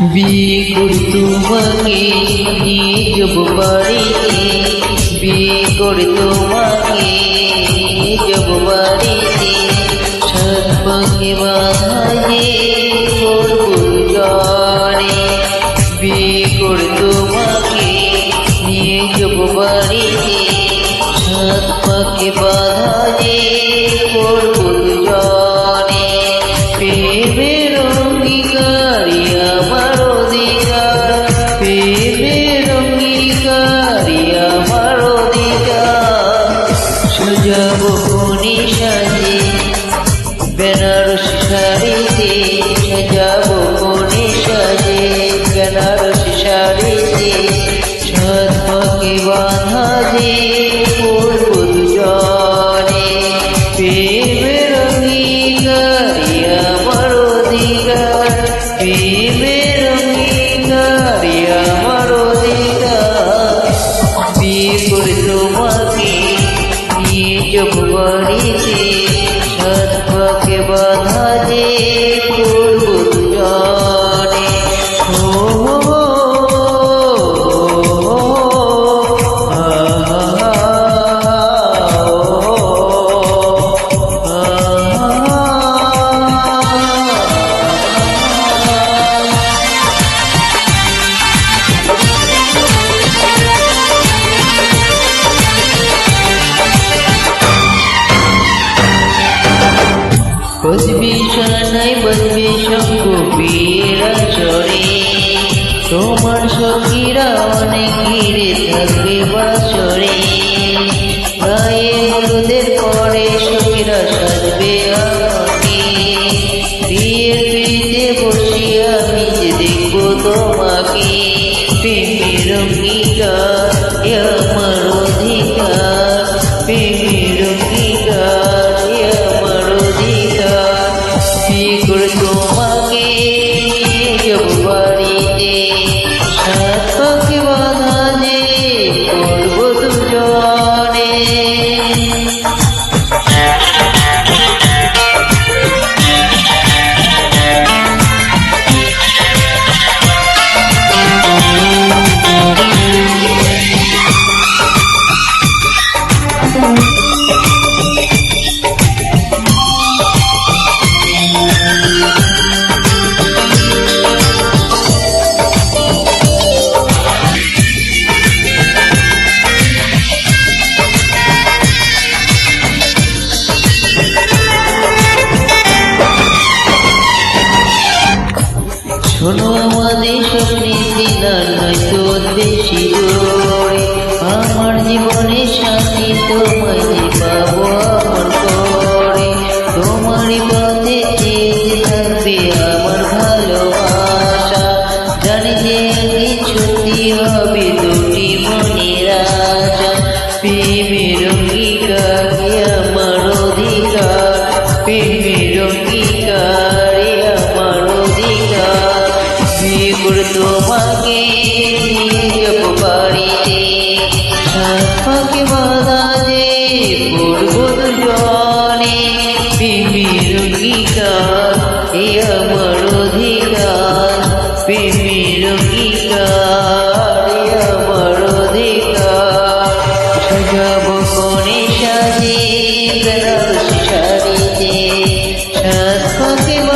বিয়ে তোমাকে নিয়ে যাব বাড়িতে বিয়ে করে তোমাকে নিয়ে যাব বাড়িতে সাত পাখি বাঁধায়ে করব জরে বিয়ে করে তোমাকে নিয়ে যাব বাড়িতে সাত পাখি বাঁধায়ে করব যাব বসবি চরে। তোমার সখীরা অনেক ঘিরে থাকবে বাসরে গায়ে হলুদের পরে সখীরা সাজবে আমাকে দেখব শোনো আমাদের স্বপ্নে দিলার নয়তো বেশি দূরে আমার জীবনে সাথী তোমায় পাবো আমার করে। তোমারই পথে চেয়ে থাকবে আমার ভালোবাসা। জানি যে একদিন হবে দুটি মনের প্রেমের অঙ্গীকার শিবুর তোমাকে বাড়িতে। সাথে বাধা যে পূর্ব জনে প্রেমের অঙ্গীকার এ আমার অধিকার। প্রেমের অঙ্গীকার এ আমার অধিকার। সাজাব কনে সাজে সারিতে সাথে